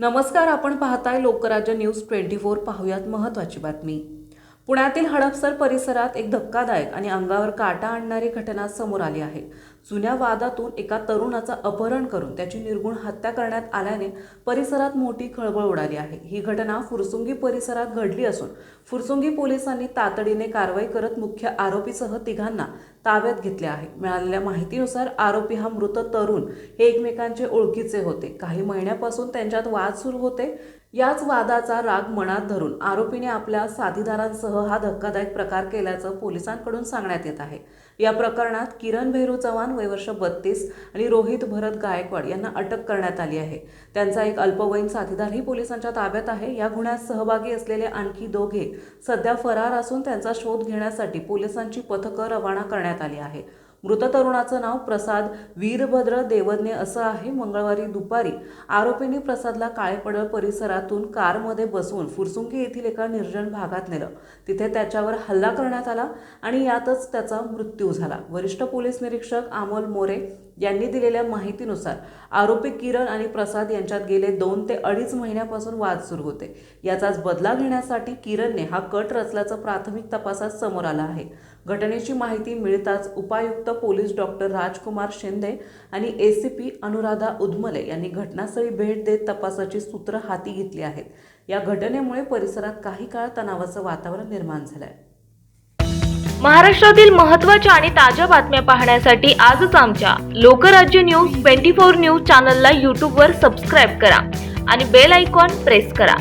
नमस्कार आपण पाहताय लोकराज्य न्यूज ट्वेंटी फोर पाहूयात महत्त्वाची बातमी. पुण्यातील हडपसर परिसरात एक धक्कादायक आणि अंगावर काटा आणणारी घटना समोर आली आहे. जुन्या वादातून एका तरुणाचं अपहरण करून त्याची निर्गुण हत्या करण्यात आल्याने परिसरात मोठी खळबळ उडाली आहे. ही घटना फुरसुंगी परिसरात घडली असून फुरसुंगी पोलिसांनी तातडीने कारवाई करत मुख्य आरोपीसह तिघांना ताब्यात घेतले आहे. मिळालेल्या माहितीनुसार आरोपी हा मृत तरुण हे एकमेकांचे ओळखीचे होते. काही महिन्यापासून त्यांच्यात वाद सुरू होते. याच वादाचा राग मनात धरून आरोपीने आपल्या साथीदारांसह हा धक्कादायक प्रकार केल्याचं पोलिसांकडून सांगण्यात येत आहे. या प्रकरणात किरण भैरू चव्हाण वयवर्ष बत्तीस आणि रोहित भरत गायकवाड यांना अटक करण्यात आली आहे. त्यांचा एक अल्पवयीन साथीदारही पोलिसांच्या ताब्यात आहे. या गुन्ह्यात सहभागी असलेले आणखी दोघे सध्या फरार असून त्यांचा शोध घेण्यासाठी पोलिसांची पथकं रवाना करण्यात आली आहे. मृत तरुणाचं नाव प्रसाद वीरभद्र देवज्ञ असं आहे. मंगळवारी दुपारी आरोपींनी प्रसादला काळेपडळ परिसरातून कारमध्ये बसवून फुरसुंगी येथील एका निर्जन भागात नेलं. तिथे त्याच्यावर हल्ला करण्यात आला आणि यातच त्याचा मृत्यू झाला. वरिष्ठ पोलीस निरीक्षक अमोल मोरे यांनी दिलेल्या माहितीनुसार आरोपी किरण आणि प्रसाद यांच्यात गेले दोन ते अडीच महिन्यापासून वाद सुरू होते. याचाच बदला घेण्यासाठी किरणने हा कट रचल्याचं प्राथमिक तपासात समोर आलं आहे. घटनेची माहिती मिळताच उपायुक्त पोलीस डॉक्टर राजकुमार शिंदे आणि एसीपी अनुराधा उदमले यांनी घटनास्थळी भेट देत तपासाची सूत्र हाती घेतली आहेत. या घटनेमुळे परिसरात काही काळ तणावाचं वातावरण निर्माण झालंय. महाराष्ट्रातील महत्त्वाच्या आणि ताज्या बातम्या पाहण्यासाठी आजच आमच्या Lokrajya news twenty four news चॅनलला यूट्यूबवर सबस्क्राईब करा आणि बेल आयकॉन प्रेस करा.